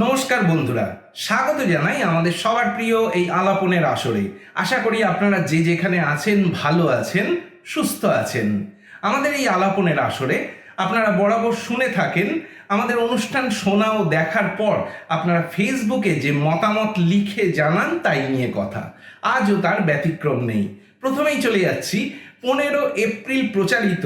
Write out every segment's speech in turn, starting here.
নমস্কার বন্ধুরা, স্বাগত জানাই আমাদের সবার প্রিয় এই আলাপনের আসরে। আশা করি আপনারা যে যেখানে আছেন, ভালো আছেন, সুস্থ আছেন। আমাদের এই আলাপনের আসরে আপনারা বরাবর শুনে থাকেন, আমাদের অনুষ্ঠান শোনা ও দেখার পর আপনারা ফেসবুকে যে মতামত লিখে জানান তাই নিয়ে কথা। আজও তার ব্যতিক্রম নেই। প্রথমেই চলে যাচ্ছি, পনেরো এপ্রিল প্রচারিত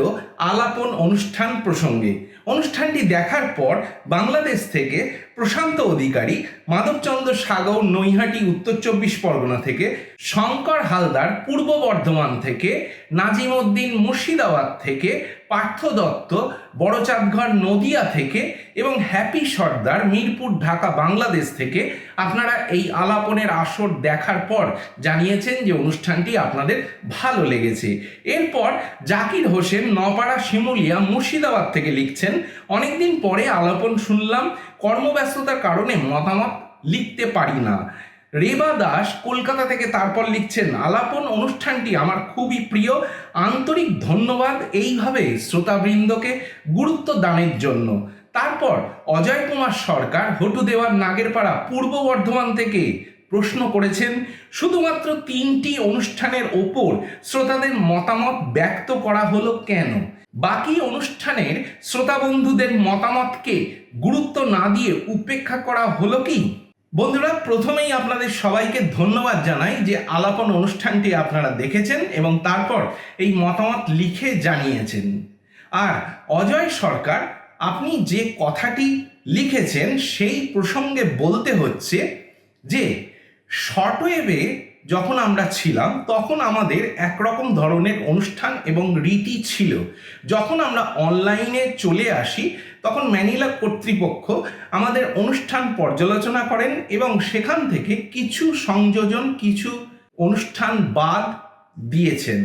আলাপন অনুষ্ঠান প্রসঙ্গে। অনুষ্ঠানটি দেখার পর বাংলাদেশ থেকে প্রশান্ত অধিকারী, মাধবচন্দ্র সাগর, নৈহাটি, উত্তর চব্বিশ পরগনা থেকে শঙ্কর হালদার, পূর্ব বর্ধমান থেকে নাজিম উদ্দিন মুর্শিদাবাদ থেকে পার্থ দত্ত বড়চাঁদঘর নদিয়া থেকে এবং হ্যাপি সর্দার মিরপুর ঢাকা বাংলাদেশ থেকে আপনারা এই আলাপনের আসর দেখার পর জানিয়েছেন যে অনুষ্ঠানটি আপনাদের ভালো লেগেছে। এরপর জাকির হোসেন নপাড়া শিমুলিয়া মুর্শিদাবাদ থেকে লিখছেন, অনেকদিন পরে আলাপন শুনলাম, কর্মব্যস্ততার কারণে মতামত লিখতে পারি না। রেবা দাস কলকাতা থেকে তারপর লিখছেন, আলাপন অনুষ্ঠানটি আমার খুবই প্রিয়। আন্তরিক ধন্যবাদ এইভাবে শ্রোতাবৃন্দকে গুরুত্ব দানের জন্য। তারপর অজয় কুমার সরকার হটু দেওয়ার নাগেরপাড়া পূর্ব বর্ধমান থেকে প্রশ্ন করেছেন, শুধুমাত্র তিনটি অনুষ্ঠানের ওপর শ্রোতাদের মতামত ব্যক্ত করা হলো কেন? বাকি অনুষ্ঠানের শ্রোতা বন্ধুদের মতামতকে গুরুত্ব না দিয়ে উপেক্ষা করা হলো কি? বন্ধুরা, প্রথমেই আপনাদের সবাইকে ধন্যবাদ জানাই যে আলাপন অনুষ্ঠানটি আপনারা দেখেছেন এবং তারপর এই মতামত লিখে জানিয়েছেন। আর অজয় সরকার, আপনি যে কথাটি লিখেছেন সেই প্রসঙ্গে বলতে হচ্ছে যে শর্টওয়েভে যখন আমরা ছিলাম, তখন আমাদের একরকম ধরনের অনুষ্ঠান এবং রীতি ছিল। যখন আমরা অনলাইনে চলে আসি তখন ম্যানিলা কর্তৃপক্ষ আমাদের অনুষ্ঠান পর্যালোচনা করেন এবং সেখান থেকে কিছু সংযোজন, কিছু অনুষ্ঠান বাদ দিয়েছেন।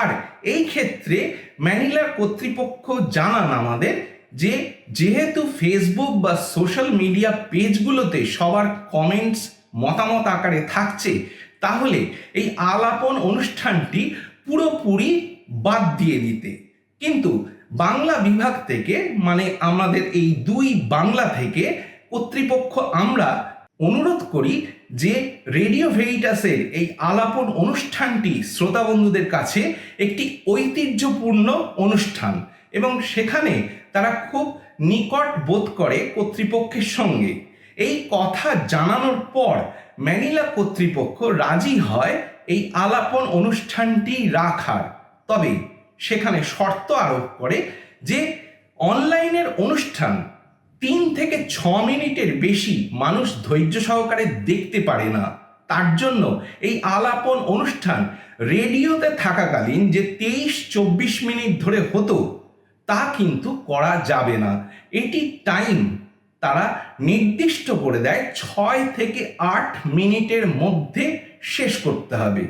আর এই ক্ষেত্রে ম্যানিলা কর্তৃপক্ষ জানান আমাদের যে, যেহেতু ফেসবুক বা সোশ্যাল মিডিয়া পেজগুলোতে সবার কমেন্টস মতামত আকারে থাকছে, তাহলে এই আলাপন অনুষ্ঠানটি পুরোপুরি বাদ দিয়ে দিতে। কিন্তু বাংলা বিভাগ থেকে মানে আমাদের এই দুই বাংলা থেকে কর্তৃপক্ষ আমরা অনুরোধ করি যে রেডিও ভেরিটাসের এই আলাপন অনুষ্ঠানটি শ্রোতা বন্ধুদের কাছে একটি ঐতিহ্যপূর্ণ অনুষ্ঠান এবং সেখানে তারা খুব নিকট বোধ করে কর্তৃপক্ষের সঙ্গে। এই কথা জানানোর পর ম্যানিলা কর্তৃপক্ষ রাজি হয় এই আলাপন অনুষ্ঠানটি রাখার। তবে সেখানে শর্ত আরোপ করে যে অনলাইনের অনুষ্ঠান তিন থেকে ছ মিনিটের বেশি মানুষ ধৈর্য সহকারে দেখতে পারে না। তার জন্য এই আলাপন অনুষ্ঠান রেডিওতে থাকাকালীন যে তেইশ চব্বিশ মিনিট ধরে হতো, তা কিন্তু করা যাবে না। এটি টাইম তারা নির্দিষ্ট করে দেয় ছয় থেকে আট মিনিটের মধ্যে শেষ করতে হবে।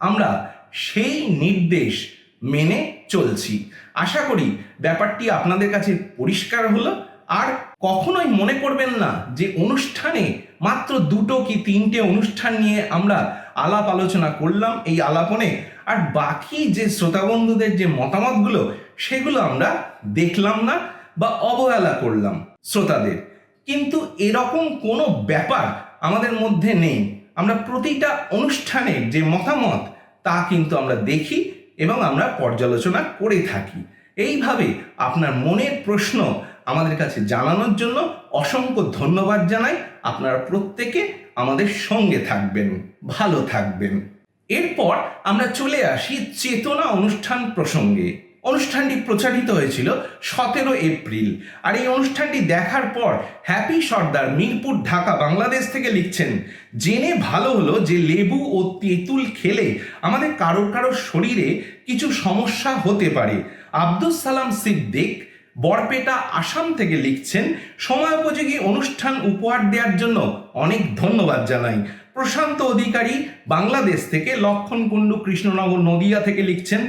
আমরা সেই নির্দেশ মেনে চলছি। আশা করি ব্যাপারটি আপনাদের কাছে পরিষ্কার হলো। আর কখনোই মনে করবেন না যে অনুষ্ঠানে মাত্র দুটো কি তিনটে অনুষ্ঠান নিয়ে আমরা আলাপ আলোচনা করলাম এই আলাপনে। আর বাকি যে শ্রোতা বন্ধুদের যে মতামতগুলো, সেগুলো আমরা দেখলাম না বা অবহেলা করলাম শ্রোতাদের। কিন্তু এরকম কোনো ব্যাপার আমাদের মধ্যে নেই। আমরা প্রতিটা অনুষ্ঠানের যে মতামত, তা কিন্তু আমরা দেখি। এবং আমরা পর্যালোচনা করে থাকি। এইভাবে আপনার মনের প্রশ্ন আমাদের কাছে জানানোর জন্য অসংখ্য ধন্যবাদ জানাই। আপনারা প্রত্যেকে আমাদের সঙ্গে থাকবেন, ভালো থাকবেন। এরপর আমরা চলে আসি চেতনা অনুষ্ঠান প্রসঙ্গে। অনুষ্ঠানটি প্রচারিত হয়েছিল সতেরো এপ্রিল। আর এই অনুষ্ঠানটি দেখার পর হ্যাপি সর্দার মিরপুর ঢাকা, বাংলাদেশ থেকে লিখছেন, জেনে ভালো হলো যে লেবু ও তেঁতুল খেলে আমাদের কারোর কারোর শরীরে কিছু সমস্যা হতে পারে। আব্দুল সালাম সিদ্দিক, বরপেটা, আসাম থেকে লিখছেন সময়োপযোগী অনুষ্ঠান উপহার দেওয়ার জন্য অনেক ধন্যবাদ জানাই। প্রশান্ত অধিকারী, বাংলাদেশ থেকে লক্ষণ কুণ্ডু কৃষ্ণনগর, নদিয়া থেকে লিখছেন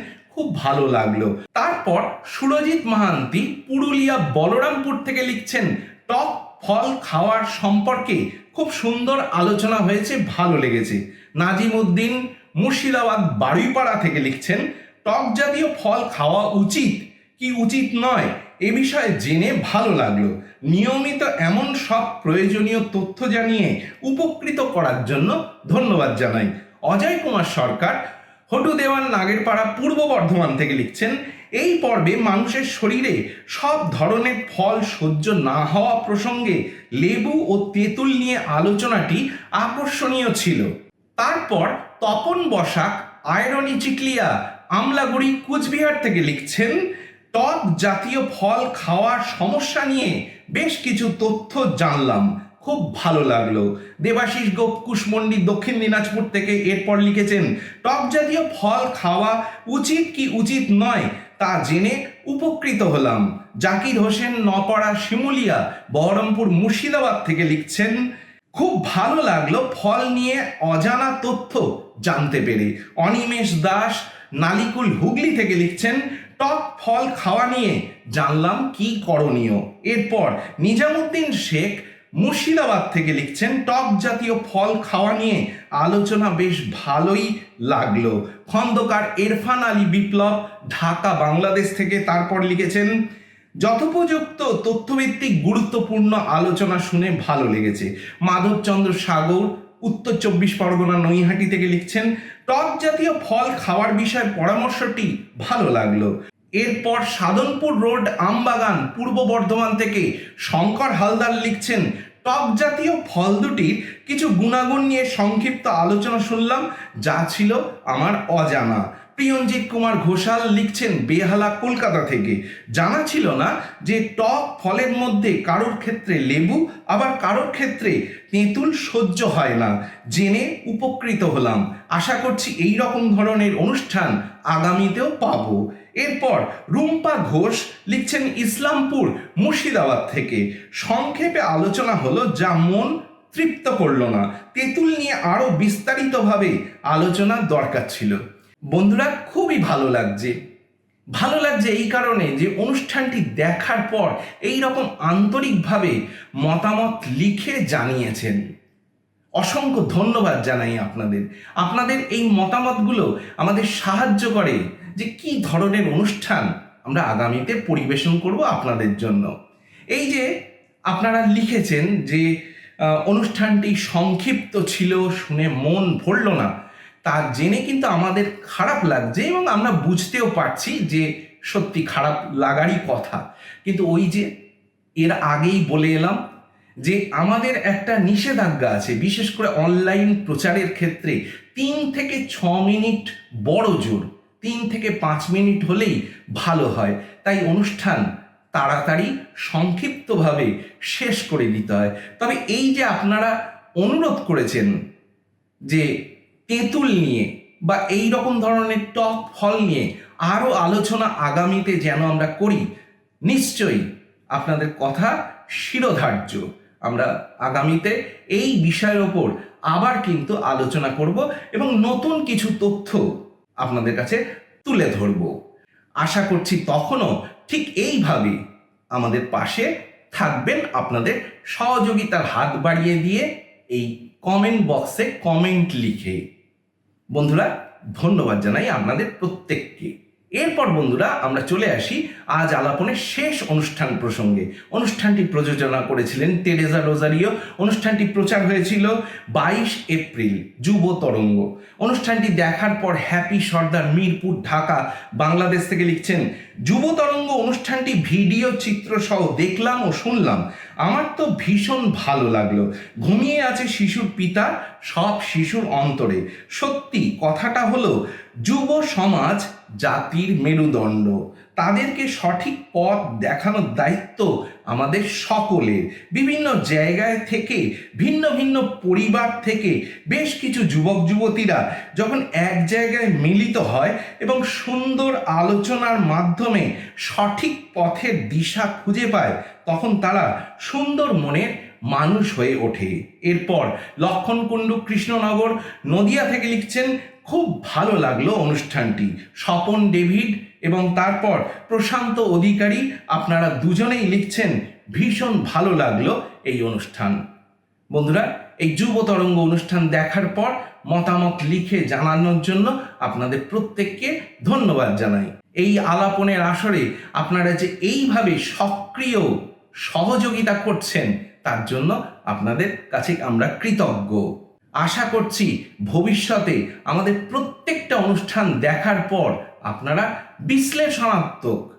খুব ভালো লাগল। তারপর সুরজিৎ মাহান্তি পুরুলিয়া বলরামপুর থেকে লিখছেন, টক ফল খাওয়ার সম্পর্কে খুব সুন্দর আলোচনা হয়েছে, ভালো লেগেছে। নাজিম উদ্দিন মুর্শিদাবাদ বারুইপাড়া থেকে লিখছেন, টক জাতীয় ফল খাওয়া উচিত কি উচিত নয়, এ বিষয়ে জেনে ভালো লাগল। নিয়মিত এমন সব প্রয়োজনীয় তথ্য জানিয়ে উপকৃত করার জন্য ধন্যবাদ জানাই। অজয় কুমার সরকার হটু দেওয়ান নাগেরপাড়া পূর্ব বর্ধমান থেকে লিখছেন, এই পর্বে মানুষের শরীরে সব ধরনের ফল সহ্য না হওয়া প্রসঙ্গে লেবু ও তেঁতুল নিয়ে আলোচনাটি আকর্ষণীয় ছিল। তারপর তপন বসাক, আয়রনি চিকলিয়া, আমলাগুড়ি, কুচবিহার থেকে লিখছেন, টক জাতীয় ফল খাওয়ার সমস্যা নিয়ে বেশ কিছু তথ্য জানলাম। খুব ভালো লাগল। দেবাশিস গোপ কুশমন্ডি দক্ষিণ দিনাজপুর থেকে এরপর লিখেছেন, টক জাতীয় ফল খাওয়া উচিত কি উচিত নয় তা জেনে উপকৃত হলাম। জাকির হোসেন নপাড়া শিমুলিয়া, বহরমপুর, মুর্শিদাবাদ থেকে লিখছেন, খুব ভালো লাগল ফল নিয়ে অজানা তথ্য জানতে পেরে। অনিমেষ দাস, নালিকুল হুগলি থেকে লিখছেন, টক ফল খাওয়া নিয়ে জানলাম কি করণীয়। এরপর নিজামুদ্দিন শেখ মুর্শিদাবাদ থেকে লিখছেন, টক জাতীয় ফল খাওয়া নিয়ে আলোচনা বেশ ভালোই লাগল। খন্দকার এরফান আলী বিপ্লব, ঢাকা, বাংলাদেশ থেকে তারপর লিখেছেন, যথোপযুক্ত তথ্যভিত্তিক গুরুত্বপূর্ণ আলোচনা শুনে ভালো লেগেছে। মাধবচন্দ্র সাগর, উত্তর চব্বিশ পরগনা, নৈহাটি থেকে লিখছেন, টক জাতীয় ফল খাওয়ার বিষয়ে পরামর্শটি ভালো লাগল। এরপর সাধনপুর রোড আমবাগান পূর্ব বর্ধমান থেকে শঙ্কর হালদার লিখছেন, টক জাতীয় ফল দুটির কিছু গুণাগুণ নিয়ে সংক্ষিপ্ত আলোচনা শুনলাম, যা ছিল আমার অজানা। প্রিয়ঞ্জিৎ কুমার ঘোষাল লিখছেন, বেহালা কলকাতা থেকে। জানা ছিল না যে টক ফলের মধ্যে কারোর ক্ষেত্রে লেবু, আবার কারোর ক্ষেত্রে তেঁতুল সহ্য হয় না। জেনে উপকৃত হলাম। আশা করছি এই রকম ধরনের অনুষ্ঠান আগামীতেও পাবো। এরপর রুম্পা ঘোষ লিখছেন ইসলামপুর মুর্শিদাবাদ থেকে। সংক্ষেপে আলোচনা হলো, যা মন তৃপ্ত করল না। তেঁতুল নিয়ে আরও বিস্তারিতভাবে আলোচনা দরকার ছিল। বন্ধুরা, খুবই ভালো লাগছে। ভালো লাগছে এই কারণে যে অনুষ্ঠানটি দেখার পর এই রকম আন্তরিকভাবে মতামত লিখে জানিয়েছেন। অসংখ্য ধন্যবাদ জানাই আপনাদের। আপনাদের এই মতামতগুলো আমাদের সাহায্য করে। যে কি ধরনের অনুষ্ঠান আমরা আগামীতে পরিবেশন করব আপনাদের জন্য। এই যে আপনারা লিখেছেন যে অনুষ্ঠানটি সংক্ষিপ্ত ছিল, শুনে মন ভরল না, তা জেনে কিন্তু আমাদের খারাপ লাগছে এবং আমরা বুঝতেও পারছি যে সত্যি খারাপ লাগারই কথা। কিন্তু ওই যে এর আগেই বলে এলাম যে, আমাদের একটা নিষেধাজ্ঞা আছে, বিশেষ করে অনলাইন প্রচারের ক্ষেত্রে তিন থেকে ছ মিনিট বড় জোর। তিন থেকে পাঁচ মিনিট হলেই ভালো হয়। তাই অনুষ্ঠান তাড়াতাড়ি, সংক্ষিপ্তভাবে শেষ করে দিতে হয়। তবে এই যে আপনারা অনুরোধ করেছেন যে তেঁতুল নিয়ে বা এই রকম ধরনের টক ফল নিয়ে আরও আলোচনা আগামীতে যেন আমরা করি, নিশ্চয়ই আপনাদের কথা শিরোধার্য। আমরা আগামীতে এই বিষয়ের ওপর আবার কিন্তু আলোচনা করব এবং নতুন কিছু তথ্য আপনাদের কাছে তুলে ধরব। আশা করছি তখনও ঠিক এইভাবে আমাদের পাশে থাকবেন আপনাদের সহযোগিতার হাত বাড়িয়ে দিয়ে এই কমেন্ট বক্সে কমেন্ট লিখে। বন্ধুরা, ধন্যবাদ জানাই আপনাদের প্রত্যেককে। এরপর বন্ধুরা আমরা চলে আসি আজ আলাপনের শেষ অনুষ্ঠান প্রসঙ্গে। অনুষ্ঠানটি প্রযোজনা করেছিলেন টেরেজা রোজারিও। অনুষ্ঠানটি প্রচার হয়েছিল বাইশ এপ্রিল, যুব তরঙ্গ। অনুষ্ঠানটি দেখার পর হ্যাপি সর্দার মিরপুর, ঢাকা, বাংলাদেশ থেকে লিখছেন, যুব তরঙ্গ অনুষ্ঠানটি ভিডিও চিত্র সহ দেখলাম ও শুনলাম। আমার তো ভীষণ ভালো লাগল। ঘুমিয়ে আছে শিশুর পিতা, সব শিশুর অন্তরে। সত্যি কথাটা হলো, যুব সমাজ জাতির মেরুদণ্ড। তাদেরকে সঠিক পথ দেখানোর দায়িত্ব আমাদের সকলের। বিভিন্ন জায়গায় থেকে, ভিন্ন ভিন্ন পরিবার থেকে বেশ কিছু যুবক, যুবতীরা যখন এক জায়গায় মিলিত হয় এবং সুন্দর আলোচনার মাধ্যমে সঠিক পথের দিশা খুঁজে পায়, তখন তারা সুন্দর মনের মানুষ হয়ে ওঠে। এরপর লক্ষণকুণ্ডু কৃষ্ণনগর, নদিয়া থেকে লিখছেন খুব ভালো লাগল অনুষ্ঠানটি। স্বপন ডেভিড এবং তারপর প্রশান্ত অধিকারী আপনারা দুজনেই লিখছেন, ভীষণ ভালো লাগল এই অনুষ্ঠান। বন্ধুরা, এই যুব তরঙ্গ অনুষ্ঠান দেখার পর মতামত লিখে জানানোর জন্য আপনাদের প্রত্যেককে ধন্যবাদ জানাই। এই আলাপনের আসরে আপনারা যে এইভাবে সক্রিয় সহযোগিতা করছেন, তার জন্য আপনাদের কাছে আমরা কৃতজ্ঞ। আশা করছি ভবিষ্যতে আমাদের প্রত্যেকটা অনুষ্ঠান দেখার পর আপনারা বিশ্লেষণাত্মক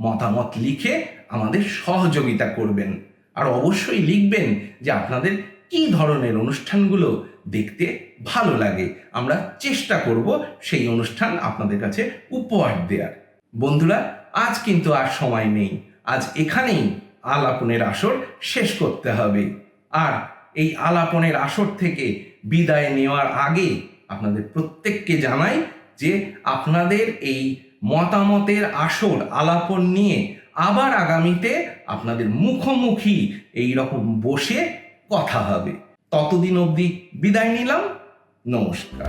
মতামত লিখে আমাদের সহযোগিতা করবেন। আর অবশ্যই লিখবেন যে আপনাদের কি ধরনের অনুষ্ঠানগুলো দেখতে ভালো লাগে। আমরা চেষ্টা করব সেই অনুষ্ঠান আপনাদের কাছে উপহার দেওয়ার বন্ধুরা, আজ কিন্তু আর সময় নেই। আজ এখানেই আলাপনের আসর শেষ করতে হবে। আর এই আলাপনের আসর থেকে বিদায় নেওয়ার আগে আপনাদের প্রত্যেককে জানাই যে আপনাদের এই মতামতের আসর আলাপন নিয়ে আবার আগামীতে আপনাদের মুখোমুখি এই রকম বসে কথা হবে। ততদিন অবধি বিদায় নিলাম। নমস্কার।